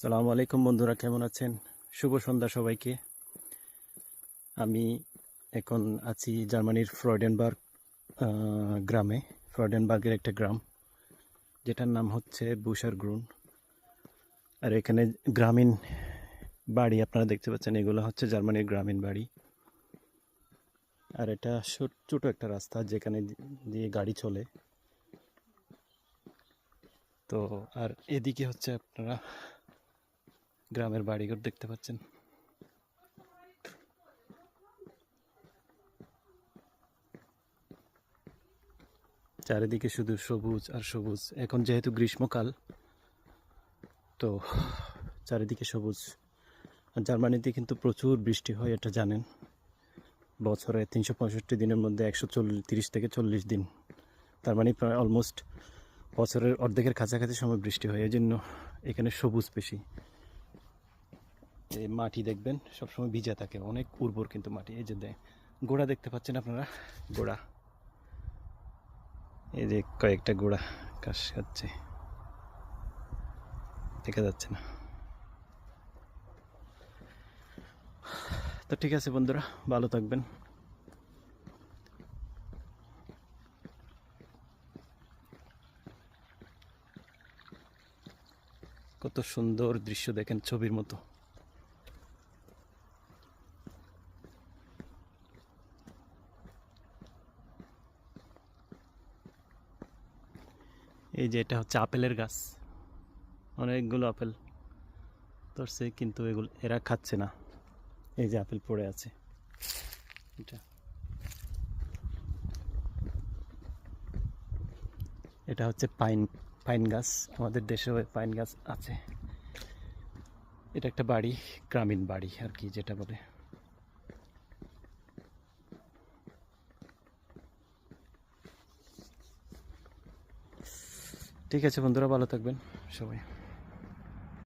সালামু আলাইকুম বন্ধুরা, কেমন আছেন? শুভ সন্ধ্যা সবাইকে। আমি এখন আছি জার্মানির ফ্রয়ডেনবার্গ গ্রামে ফ্রয়ডেনবার্গের একটা গ্রাম, যেটার নাম হচ্ছে বুশার গ্রুন আর এখানে গ্রামীণ বাড়ি আপনারা দেখতে পাচ্ছেন, এগুলো হচ্ছে জার্মানির গ্রামীণ বাড়ি। আর এটা ছোট একটা রাস্তা যেখানে দিয়ে গাড়ি চলে। তো, আর এদিকে হচ্ছে আপনারা গ্রামের বাড়িঘর দেখতে পাচ্ছেন। চারিদিকে শুধু সবুজ আর সবুজ। এখন যেহেতু গ্রীষ্মকাল, তো চারিদিকে সবুজ। আর জার্মানিতে কিন্তু প্রচুর বৃষ্টি হয়, এটা জানেন। বছরে তিনশো পঁয়ষট্টি দিনের মধ্যে একশো চল্লিশ, তিরিশ থেকে চল্লিশ দিন। তার মানে প্রায় অলমোস্ট বছরের অর্ধেকের কাছাকাছি সময় বৃষ্টি হয়, এই জন্য এখানে সবুজ বেশি। এই মাটি দেখবেন, সবসময় ভিজা থাকে, অনেক উর্বর কিন্তু মাটি। এই যে গোড়া দেখতে পাচ্ছেন আপনারা? গোড়া। এই যে কয়েকটা গোড়া ঘাস খাচ্ছে দেখা যাচ্ছে না। তো ঠিক আছে বন্ধুরা, ভালো থাকবেন। কত সুন্দর দৃশ্য দেখেন ছবির মতো। এই যে এটা হচ্ছে আপেলের গাছ। অনেকগুলো আপেল ধরছে, কিন্তু এগুলো এরা খাচ্ছে না। এই যে আপেল পড়ে আছে। এটা। এটা হচ্ছে পাইন পাইন গাছ। আমাদের দেশেও পাইন গাছ আছে। এটা একটা বাড়ি, গ্রামীণ বাড়ি আর কি যেটা বলে। ঠিক আছে বন্ধুরা ভালো থাকবেন সবাই।